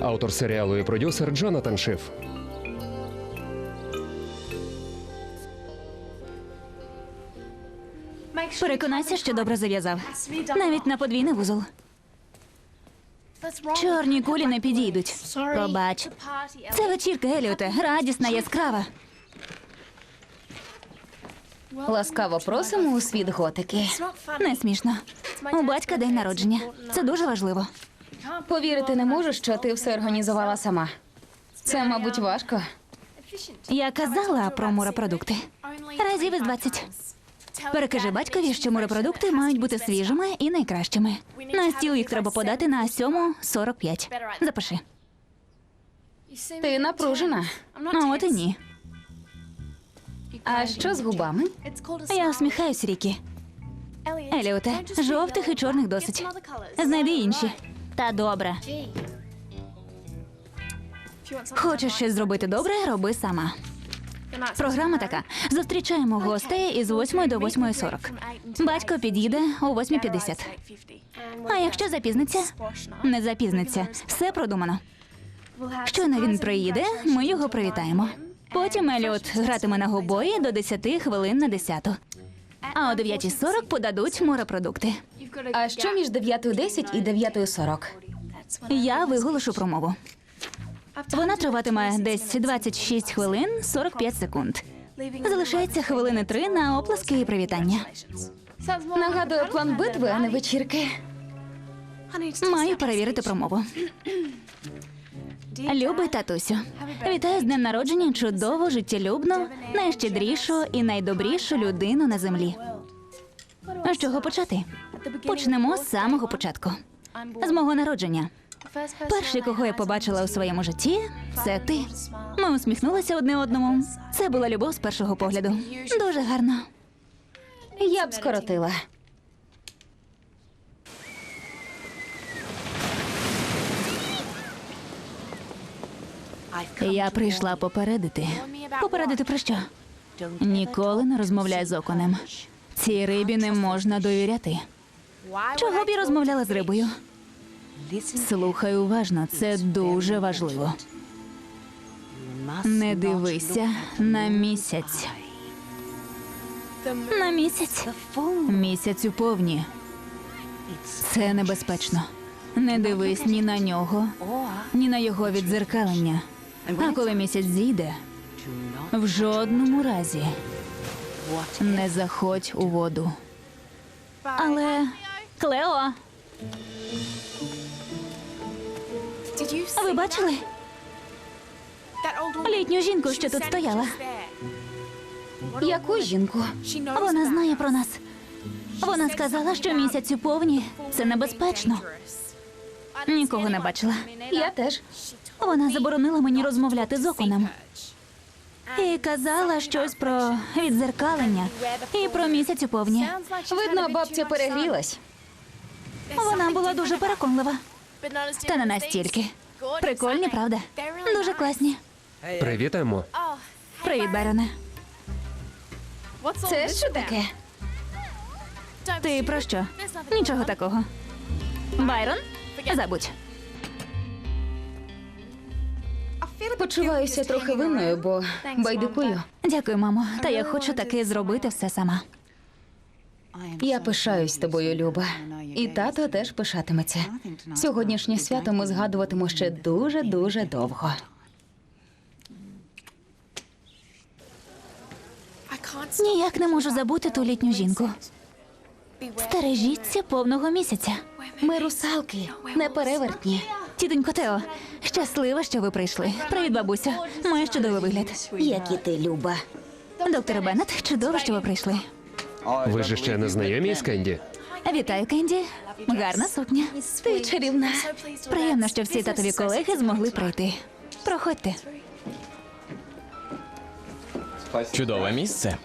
Автор серіалу і продюсер Джонатан Шиф. Переконайся, що добре зав'язав. Навіть на подвійний вузол. Чорні кулі не підійдуть. Пробач. Це вечірка, Еліоте. Радісна, яскрава. Ласкаво просимо у світ готики. Не смішно. У батька день народження. Це дуже важливо. Повірити не можу, що ти все організувала сама. Це, мабуть, важко. Я казала про морепродукти. Разів із 20. Перекажи батькові, що морепродукти мають бути свіжими і найкращими. На стіл їх треба подати на 7.45. Запиши. Ти напружена. А от і ні. А що з губами? Я усміхаюсь, Рікі. Еліоте, жовтих і чорних досить. Знайди інші. Та добре. Хочеш щось зробити добре, роби сама. Програма така: зустрічаємо гостей із 8 до 8.40. Батько під'їде о 8.50. А якщо запізниться, не запізниться. Все продумано. Щойно він приїде, ми його привітаємо. Потім Еліот гратиме на гобої до 10 хвилин на 10. А о 9.40 подадуть морепродукти. А що між 9.10 і 9.40? Я виголошу промову. Вона триватиме десь 26 хвилин 45 секунд. Залишається хвилини три на оплески і привітання. Нагадує план битви, а не вечірки. Маю перевірити промову. Любий татусю, вітаю з днем народження чудову, життєлюбну, найщедрішу і найдобрішу людину на землі. З чого почати? Почнемо з самого початку. З мого народження. Перший, кого я побачила у своєму житті, це ти. Ми усміхнулися одне одному. Це була любов з першого погляду. Дуже гарно. Я б скоротила. Я прийшла попередити. Попередити про що? Ніколи не розмовляй з оконем. Цій рибі не можна довіряти. Чого б я розмовляла з рибою? Слухай уважно, це дуже важливо. Не дивися на місяць. На місяць. Місяць у повні. Це небезпечно. Не дивись ні на нього, ні на його віддзеркалення. А коли місяць зійде, в жодному разі не заходь у воду. Але Клео, ви бачили літню жінку, що тут стояла? Яку жінку? Вона знає про нас. Вона сказала, що місяць у повні це небезпечно. Нікого не бачила. Я теж. Вона заборонила мені розмовляти з оконом. І казала щось про відзеркалення і про місяць у повні. Видно, бабця перегрілась. Вона була дуже переконлива. Та не настільки. Прикольні, правда? Дуже класні. Привіт, Еммо. Привіт, Берене. Це що таке? Ти про що? Нічого такого. Байрон? Забудь. Почуваюся трохи винною, бо байдикую. Дякую, мамо. Та я хочу таки зробити все сама. Я пишаюсь тобою, Люба. І тато теж пишатиметься. Сьогоднішнє свято ми згадуватимо ще дуже дуже довго. Ніяк не можу забути ту літню жінку. Стережіться повного місяця. Ми русалки, не перевертні. Тітонько Тео, щаслива, що ви прийшли. Привіт, бабуся. Маєш чудовий вигляд. Як і ти, Люба. Доктор Беннет, чудово, що ви прийшли. Ви ж ще не знайомі з Кенді? Вітаю, Кенді. Гарна сукня. Ти чарівна. Приємно, що всі татові колеги змогли прийти. Проходьте. Чудове місце.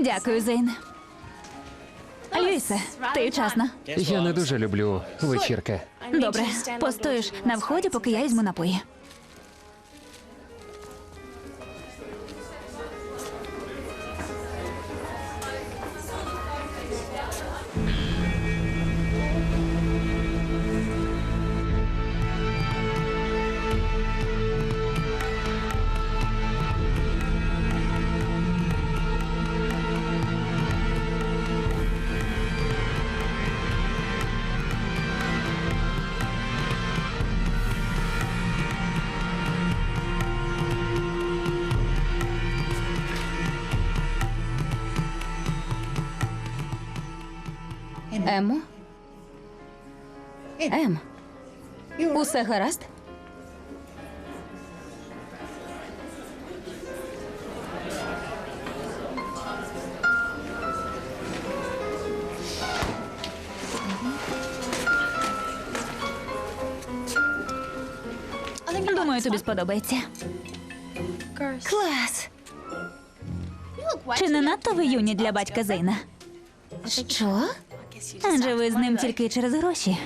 Дякую, Зейн. Льюісе, ти вчасно. Я не дуже люблю вечірки. Добре, постоїш на вході, поки я візьму напої. Емо? Ем. Усе гаразд? Думаю, тобі сподобається. Клас. Чи не надто ви юні для батька Зейна? Що? Адже ви з ним тільки через гроші.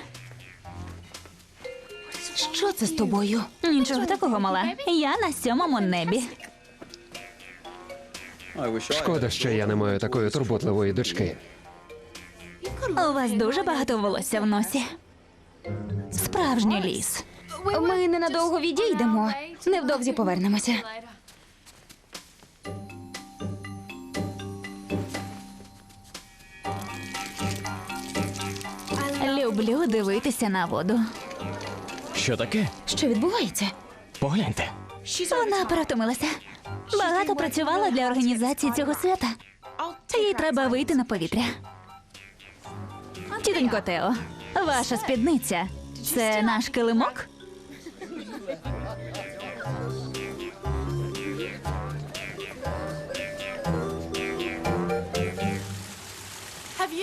Що це з тобою? Нічого такого, мала. Я на сьомому небі. Шкода, що я не маю такої турботливої дочки. У вас дуже багато волосся в носі. Справжній ліс. Ми ненадовго відійдемо. Невдовзі повернемося. Люблю дивитися на воду. Що таке? Що відбувається? Погляньте. Вона перетомилася. Багато працювала для організації цього свята. Їй треба вийти на повітря. Тітонько Тео, ваша спідниця це наш килимок?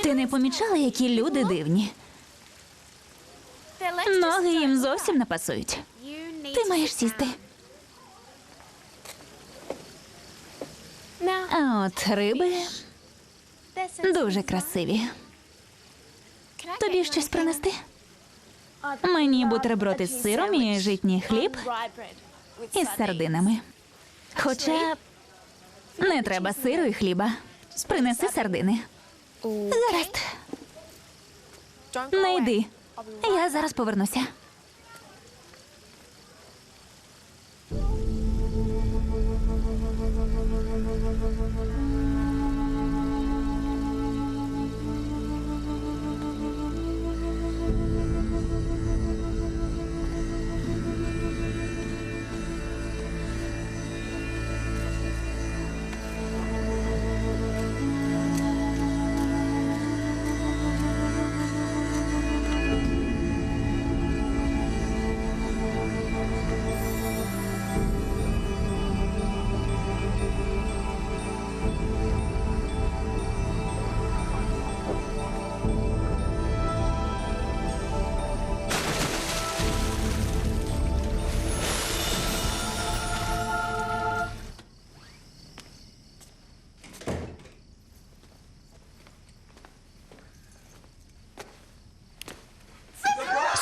Ти не помічала, які люди дивні? Ноги їм зовсім не пасують. Ти маєш сісти. А от риби дуже красиві. Тобі щось принести? Мені бутерброд із сиром і житній хліб із сардинами. Хоча не треба сиру і хліба. Принеси сардини. Гаразд, не йди. Я зараз повернуся.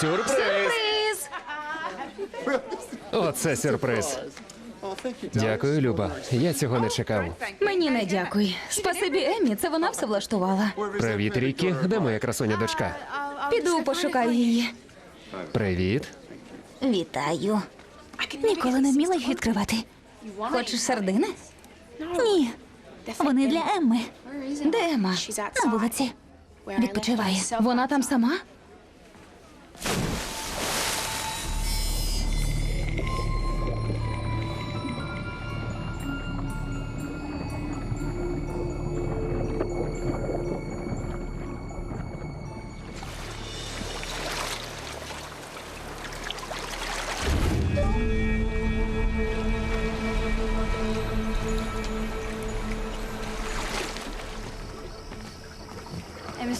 Сюрприз! Оце сюрприз. Дякую, Люба. Я цього не чекав. Мені не дякуй. Спасибі Емі, це вона все влаштувала. Привіт, Рікі. Де моя красуня дочка? Піду пошукаю її. Привіт. Вітаю. Ніколи не вміла їх відкривати. Хочеш сардини? Ні. Вони для Емми Де Ема? на вулиці. Відпочиває. Вона там сама?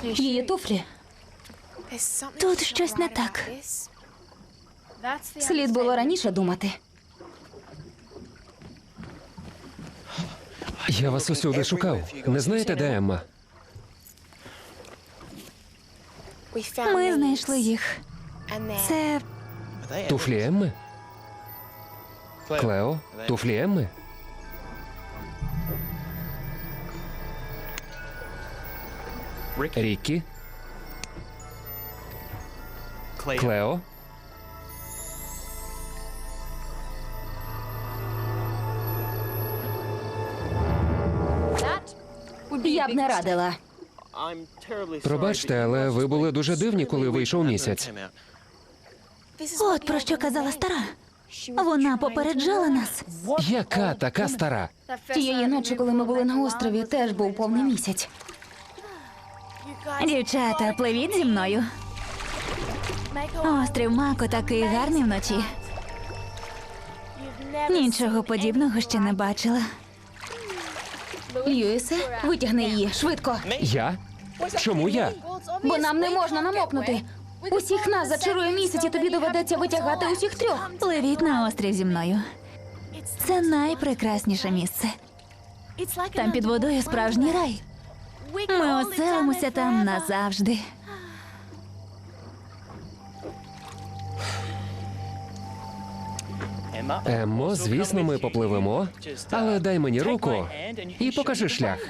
Її туфлі. Тут щось не так. Слід було раніше думати. Я вас усюди шукав. Не знаєте, де Емма? Ми знайшли їх. Це Туфлі Емми? Клео? Туфлі Емми? Ріккі? Клео? Я б не радила. Пробачте, але ви були дуже дивні, коли вийшов місяць. от про що казала стара. Вона попереджала нас. Яка така стара? Тієї ночі, коли ми були на острові, теж був повний місяць. Дівчата, пливіть зі мною. Острів Мако такий гарний вночі. Нічого подібного ще не бачила. Льюісе, витягни її швидко, Я? Чому я? бо нам не можна намокнути. Усіх нас зачарує місяць, і тобі доведеться витягати усіх трьох. Пливіть на острів зі мною. Це найпрекрасніше місце. Там під водою справжній рай. Ми оселимося там назавжди. Емо, звісно, ми попливемо. Але дай мені руку і покажи шлях.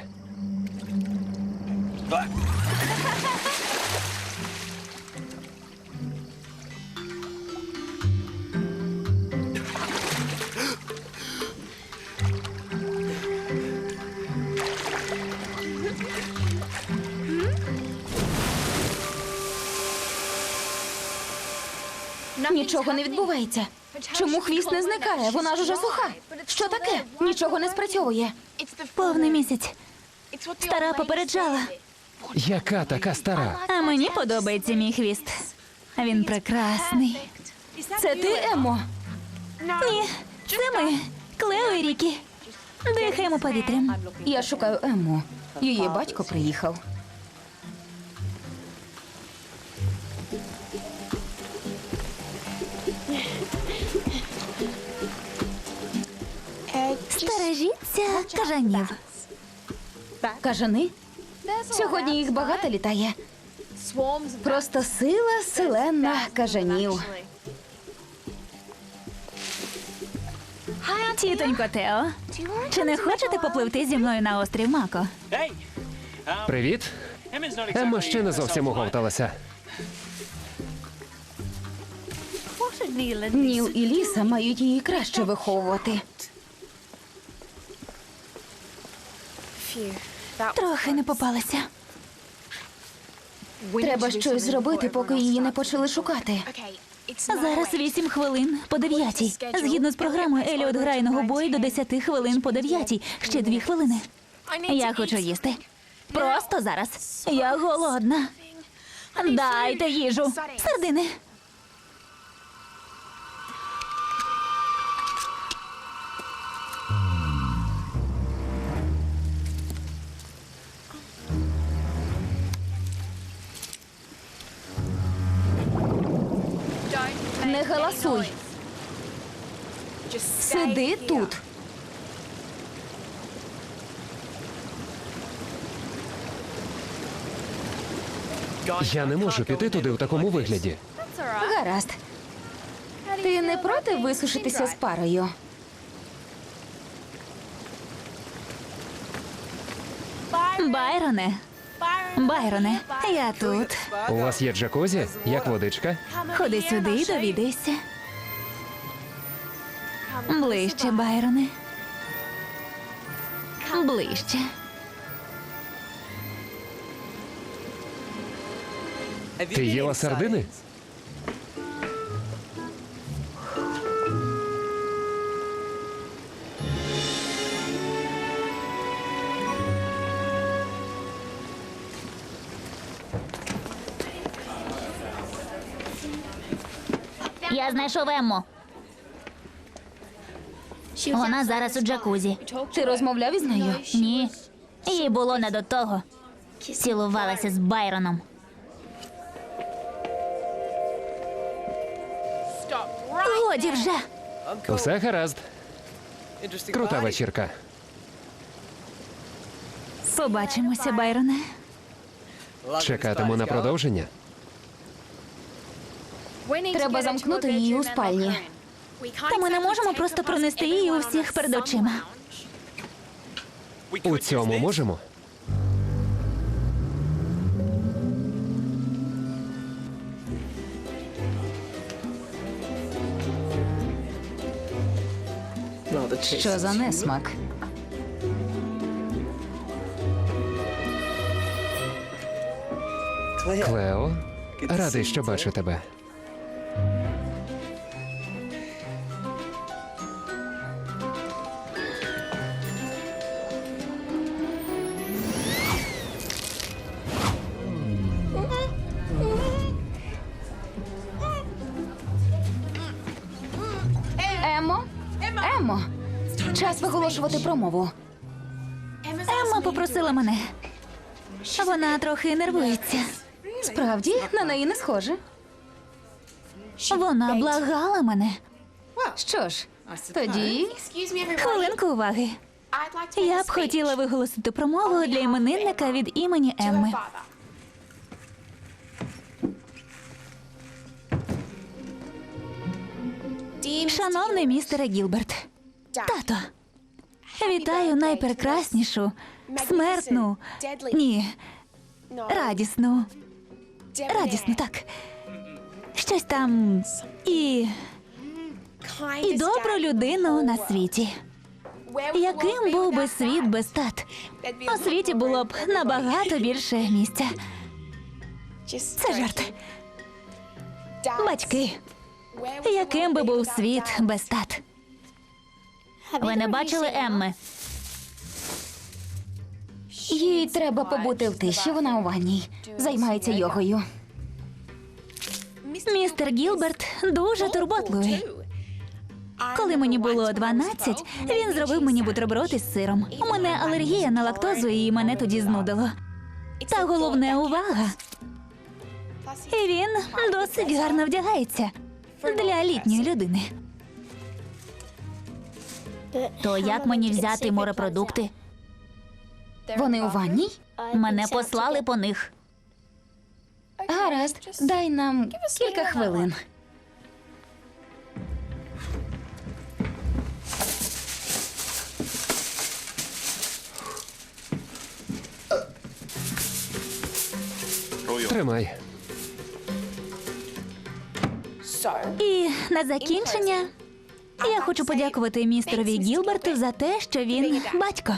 Нічого не відбувається. Чому хвіст не зникає? Вона ж уже суха. Що таке? Нічого не спрацьовує. Повний місяць. Стара попереджала. Яка така стара? А мені подобається мій хвіст. Він прекрасний. Це ти, Емо? Ні, це ми, Клео і Рікі. Дихаємо повітрям. Я шукаю Ему. Її батько приїхав. Стережіться кажанів. Кажани? Сьогодні їх багато літає. Просто сила селена кажанів. Тітонько Тео, чи не хочете попливти зі мною на острів Мако? Привіт. Емма ще не зовсім оговталася. Ніл і Ліса мають її краще виховувати. Трохи не попалася. Треба щось зробити, поки її не почали шукати. Зараз 8 хвилин по дев'ятій. Згідно з програмою, Еліот грає на гобої до 10 хвилин по дев'ятій. Ще дві хвилини. Я хочу їсти. Просто зараз. Я голодна. Дайте їжу. Сардини. Не галасуй. Сиди тут. Я не можу піти туди в такому вигляді. Гаразд. Ти не проти висушитися з парою? Байроне. Байроне, я тут. У вас є джакузі? Як водичка? Ходи сюди і довідайся. Ближче, Байроне. Ближче. Ти їла сардини? Я знайшов Емму. Вона зараз у джакузі. Ти розмовляв із нею? Ні. Їй було не до того. Цілувалася з Байроном. Годі вже. Усе гаразд. Крута вечірка. Побачимося, Байроне. Чекатиму на продовження. Треба замкнути її у спальні. Та ми не можемо просто пронести її у всіх перед очима. У цьому можемо. Що за несмак? Клео, радий, що бачу тебе. Емо? Час виголошувати промову. Емма попросила мене. Вона трохи нервується. Справді, на неї не схоже. Вона благала мене. Що ж, тоді Хвилинку уваги. Я б хотіла виголосити промову для іменинника від імені Емми. Шановний містере Гілберт, тато, вітаю найпрекраснішу, смертну, ні, радісну, радісну, так. Щось там і, і добру людину на світі. Яким був би світ без тат? У світі було б набагато більше місця. Це жарт. Батьки, яким би був світ без тат? Ви не бачили Емми? їй треба побути в тиші, вона у ванній. Займається йогою. Містер Гілберт дуже турботливий. Коли мені було 12, він зробив мені бутерброд із сиром. У мене алергія на лактозу, і мене тоді знудило. Та головне увага. І він досить гарно вдягається для літньої людини. То як мені взяти морепродукти? Вони у ванній? Мене послали по них. Гаразд, дай нам кілька хвилин. Тримай. І на закінчення я хочу подякувати містерові Гілберту за те, що він батько.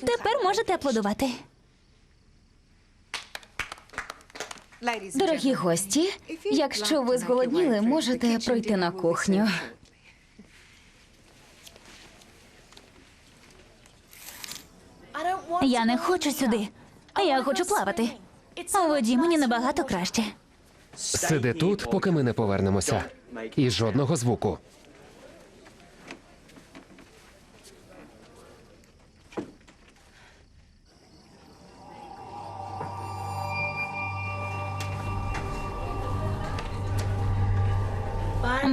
Тепер можете аплодувати. Дорогі гості, якщо ви зголодніли, можете пройти на кухню. Я не хочу сюди. Я хочу плавати. У воді мені набагато краще. Сиди тут, поки ми не повернемося. І жодного звуку.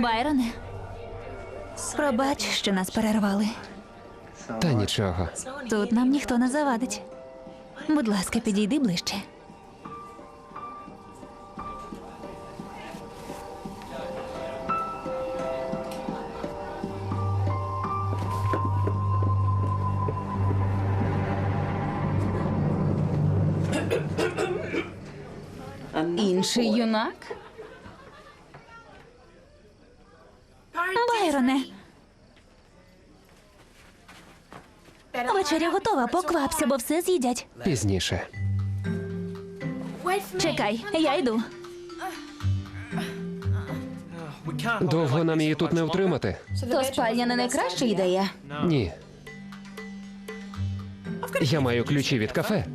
Байроне, пробач, що нас перервали. Та нічого. Тут нам ніхто не завадить. Будь ласка, підійди ближче. Інший юнак? Байроне. Вечеря готова, поквапся, бо все з'їдять. Пізніше. Чекай, я йду. Довго нам її тут не втримати? То спальня не найкраща ідея. Ні. Я маю ключі від кафе.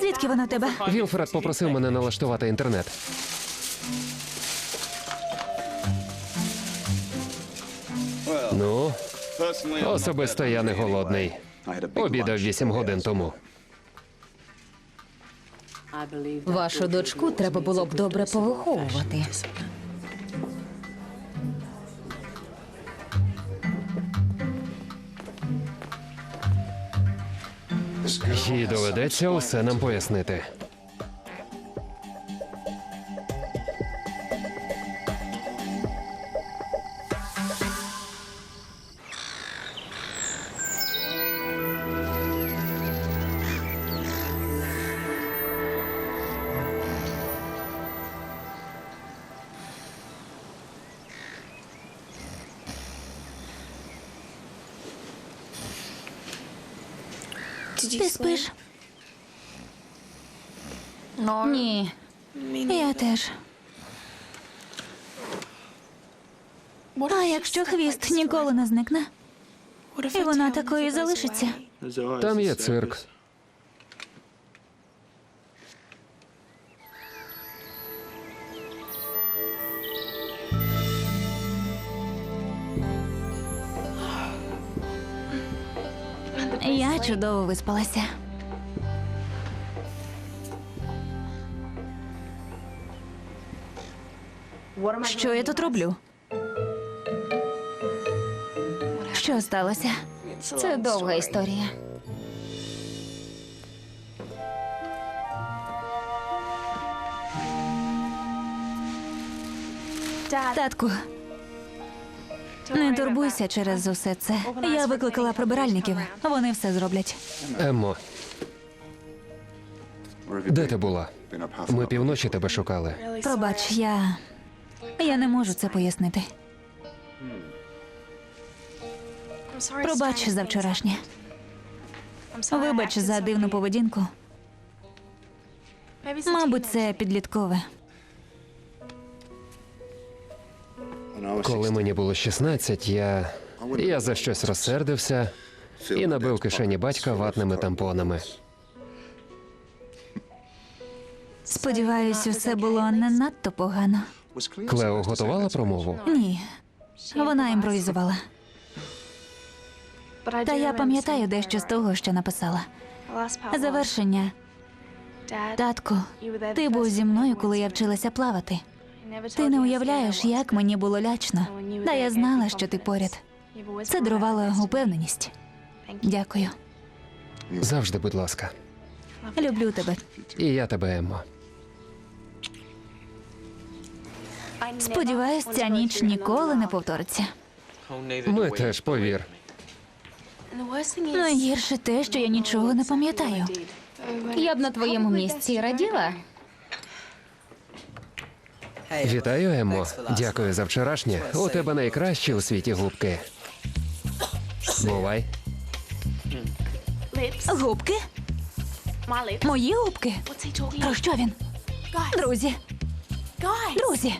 Звідки воно тебе? Вілфред попросив мене налаштувати інтернет. Ну, особисто я не голодний. Обідав вісім годин тому. Вашу дочку треба було б добре повиховувати. Їй доведеться усе нам пояснити. Теж. А якщо хвіст ніколи не зникне? І вона такою залишиться. Там є цирк. Я чудово виспалася. Що я тут роблю? Що сталося? Це довга історія. Татку, не турбуйся через усе це. Я викликала прибиральників. Вони все зроблять. Еммо, де ти була? Ми півночі тебе шукали. Пробач, я. Я не можу це пояснити. Пробач за вчорашнє. Вибач за дивну поведінку. Мабуть, це підліткове. Коли мені було 16, я. Я за щось розсердився і набив кишені батька ватними тампонами. Сподіваюсь, усе було не надто погано. Клео готувала промову? Ні. Вона імпровізувала. Та я пам'ятаю дещо з того, що написала. Завершення. Татку, ти був зі мною, коли я вчилася плавати. Ти не уявляєш, як мені було лячно. Та я знала, що ти поряд. Це дарувало упевненість. Дякую. Завжди, будь ласка. Люблю тебе. І я тебе, Еммо. Сподіваюсь, ця ніч ніколи не повториться. Ми теж повір. Найгірше те, що я нічого не пам'ятаю. Я б на твоєму місці раділа. Вітаю, Еммо. Дякую за вчорашнє. У тебе найкращі у світі губки. Бувай. Губки? Мої губки? Про що він? Друзі. Друзі.